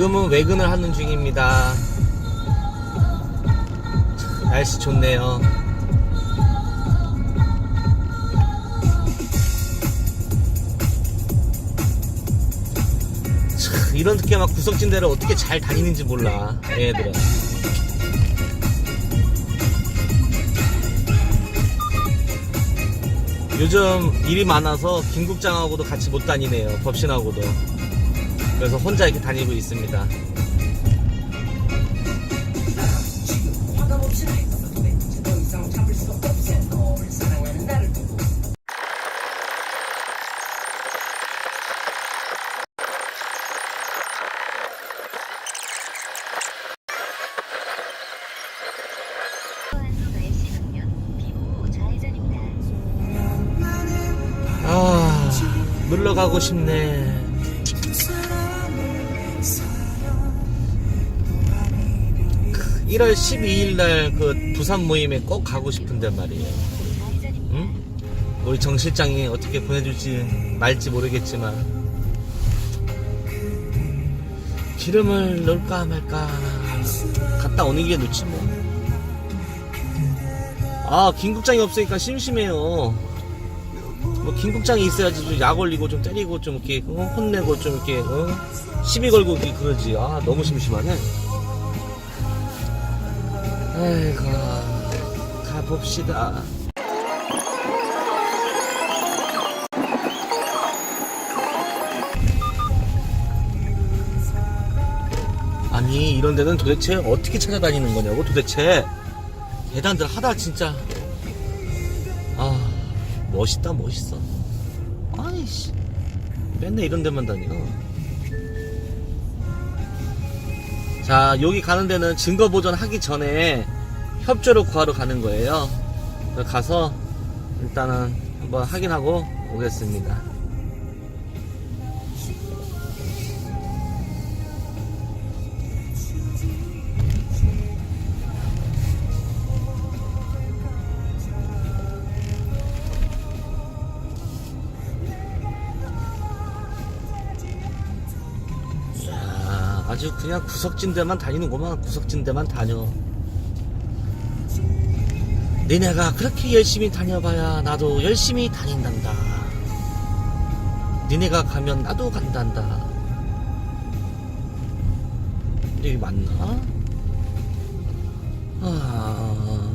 지금은 외근을 하는 중입니다. 날씨 좋네요. 참, 이런 특히 막 구석진 데를 어떻게 잘 다니는지 몰라 얘네들은 요즘 일이 많아서 김국장하고도 같이 못 다니네요 법신하고도 그래서 혼자 이렇게 다니고 있습니다. 화가 없이 했었는 1월 12일 날 그 부산 모임에 꼭 가고 싶은데 말이에요. 응? 우리 정 실장이 어떻게 보내줄지 말지 모르겠지만 기름을 넣을까 말까 갔다 오는 게 좋지 뭐. 아 김국장이 없으니까 심심해요. 뭐 김국장이 있어야지 좀 약 올리고 좀 때리고 좀 이렇게 어? 혼내고 좀 이렇게 어? 시비 걸고 그러지. 아 너무 심심하네. 아이고 가봅시다. 아니 이런 데는 도대체 어떻게 찾아다니는 거냐고 도대체. 계단들 하다 진짜. 아 멋있다 멋있어. 아이씨. 맨날 이런 데만 다녀 자 여기 가는 데는 증거 보전 하기 전에 협조를 구하러 가는 거예요. 가서 일단은 한번 확인하고 오겠습니다 아주 그냥 구석진 데만 다니는구만. 구석진 데만 다녀. 니네가 그렇게 열심히 다녀봐야 나도 열심히 다닌단다. 니네가 가면 나도 간단다. 여기 맞나? 아...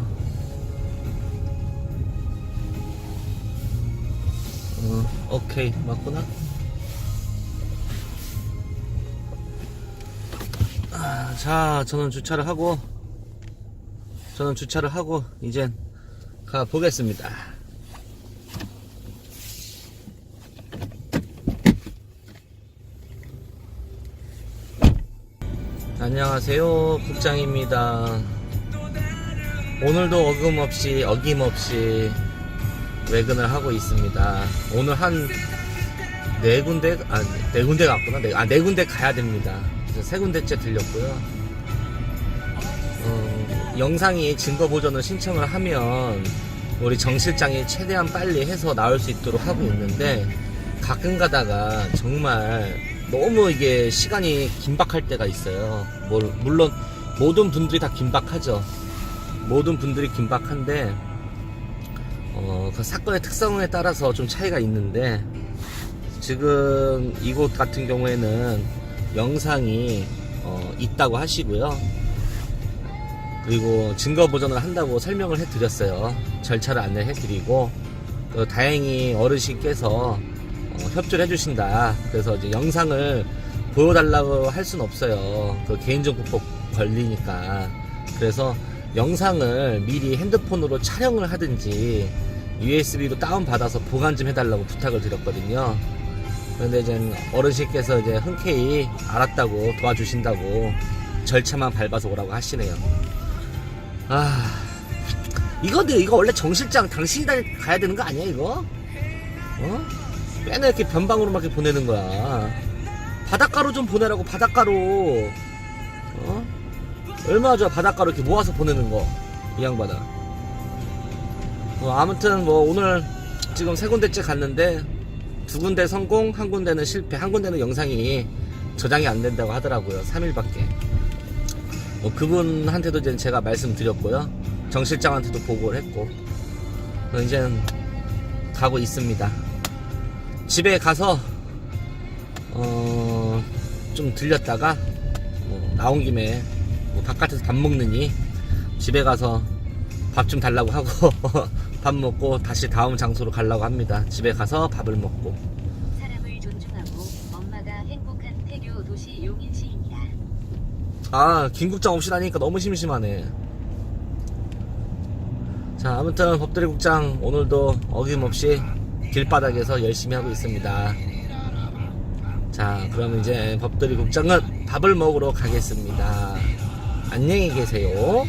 어, 오케이. 맞구나 자, 저는 주차를 하고, 저는 주차를 하고, 이젠 가 보겠습니다. 안녕하세요, 국장입니다. 오늘도 어김없이, 어김없이 외근을 하고 있습니다. 오늘 한 네 군데, 아, 네 군데 갔구나. 네, 아, 네 군데 가야 됩니다. 세 군데째 들렸고요. 어, 영상이 증거 보전을 신청을 하면 우리 정 실장이 최대한 빨리 해서 나올 수 있도록 하고 있는데 가끔 가다가 정말 너무 이게 시간이 긴박할 때가 있어요. 뭐, 물론 모든 분들이 다 긴박하죠. 모든 분들이 긴박한데 어, 그 사건의 특성에 따라서 좀 차이가 있는데 지금 이곳 같은 경우에는 영상이 어, 있다고 하시고요. 그리고 증거 보전을 한다고 설명을 해드렸어요. 절차를 안내해 드리고 또 다행히 어르신께서 어, 협조를 해주신다. 그래서 이제 영상을 보여달라고 할 수는 없어요. 그 개인정보법 걸리니까. 그래서 영상을 미리 핸드폰으로 촬영을 하든지 USB로 다운받아서 보관 좀 해달라고 부탁을 드렸거든요. 그런데 이제 어르신께서 이제 흔쾌히 알았다고 도와주신다고 절차만 밟아서 오라고 하시네요. 아, 이거 근데 이거 원래 정실장 당신이 다 가야 되는 거 아니야 이거? 어? 맨날 이렇게 변방으로만 이렇게 보내는 거야. 바닷가로 좀 보내라고 바닷가로. 어? 얼마나 좋아 바닷가로 이렇게 모아서 보내는 거. 이 양반아. 어, 아무튼 뭐 오늘 지금 세 군데째 갔는데 두 군데 성공, 한 군데는 실패, 한 군데는 영상이 저장이 안 된다고 하더라고요. 3일밖에. 뭐 그분한테도 이제 제가 말씀드렸고요. 정 실장한테도 보고를 했고. 이제 가고 있습니다. 집에 가서 어, 좀 들렸다가 뭐 나온 김에 뭐 바깥에서 밥 먹느니 집에 가서 밥 좀 달라고 하고 밥 먹고 다시 다음 장소로 가려고 합니다. 집에 가서 밥을 먹고 사람을 존중하고 엄마가 행복한 태교 도시 용인시입니다. 아 김국장 없이 다니니까 너무 심심하네. 자 아무튼 법대리 국장 오늘도 어김없이 길바닥에서 열심히 하고 있습니다. 자 그럼 이제 법대리 국장은 밥을 먹으러 가겠습니다. 안녕히 계세요.